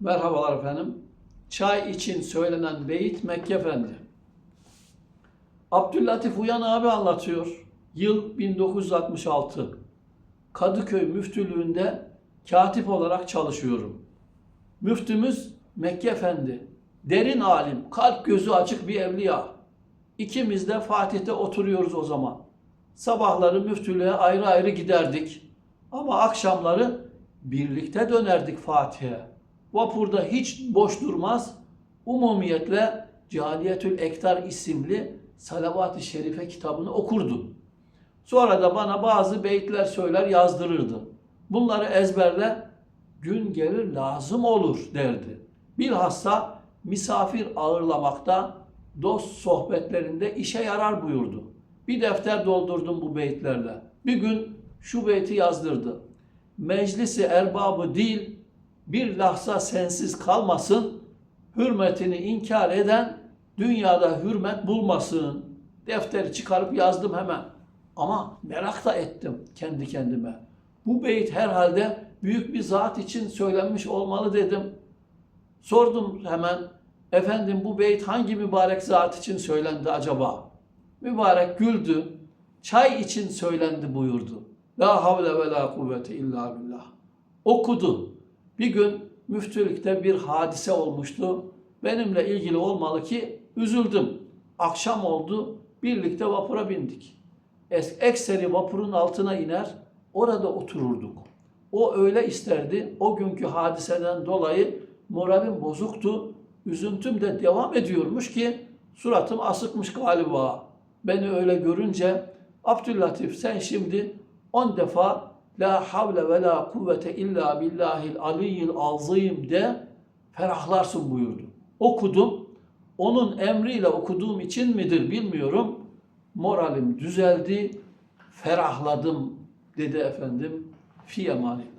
Merhabalar efendim. Çay için söylenen beyit Mekke Efendi. Abdüllatif Uyan abi anlatıyor. Yıl 1966. Kadıköy müftülüğünde katip olarak çalışıyorum. Müftümüz Mekke Efendi. Derin alim, kalp gözü açık bir evliya. İkimiz de Fatih'te oturuyoruz o zaman. Sabahları müftülüğe ayrı ayrı giderdik. Ama akşamları birlikte dönerdik Fatih'e. Vapurda hiç boş durmaz. Umumiyetle Caliyetül Ektar isimli Salavat-ı Şerife kitabını okurdu. Sonra da bana bazı beyitler söyler yazdırırdı. Bunları ezberle gün gelir lazım olur derdi. Bilhassa misafir ağırlamakta, dost sohbetlerinde işe yarar buyurdu. Bir defter doldurdum bu beyitlerle. Bir gün şu beyti yazdırdı. Meclisi erbabı değil, bir lahza sensiz kalmasın, hürmetini inkar eden dünyada hürmet bulmasın. Defteri çıkarıp yazdım hemen. Ama merak da ettim kendi kendime. Bu beyit herhalde büyük bir zat için söylenmiş olmalı dedim. Sordum hemen, efendim bu beyit hangi mübarek zat için söylendi acaba? Mübarek güldü, çay için söylendi buyurdu. La havle ve la kuvvete illa billah. Okudu. Bir gün müftülükte bir hadise olmuştu. Benimle ilgili olmalı ki üzüldüm. Akşam oldu, birlikte vapura bindik. Ekseri vapurun altına iner, orada otururduk. O öyle isterdi, o günkü hadiseden dolayı moralim bozuktu. Üzüntüm de devam ediyormuş ki suratım asıkmış galiba. Beni öyle görünce Abdüllatif sen şimdi on defa La havle ve la kuvvete illa billahil aliyyil azim de ferahlarsın buyurdu. Okudum. Onun emriyle okuduğum için midir bilmiyorum. Moralim düzeldi. Ferahladım dedi efendim. Fi emanillah.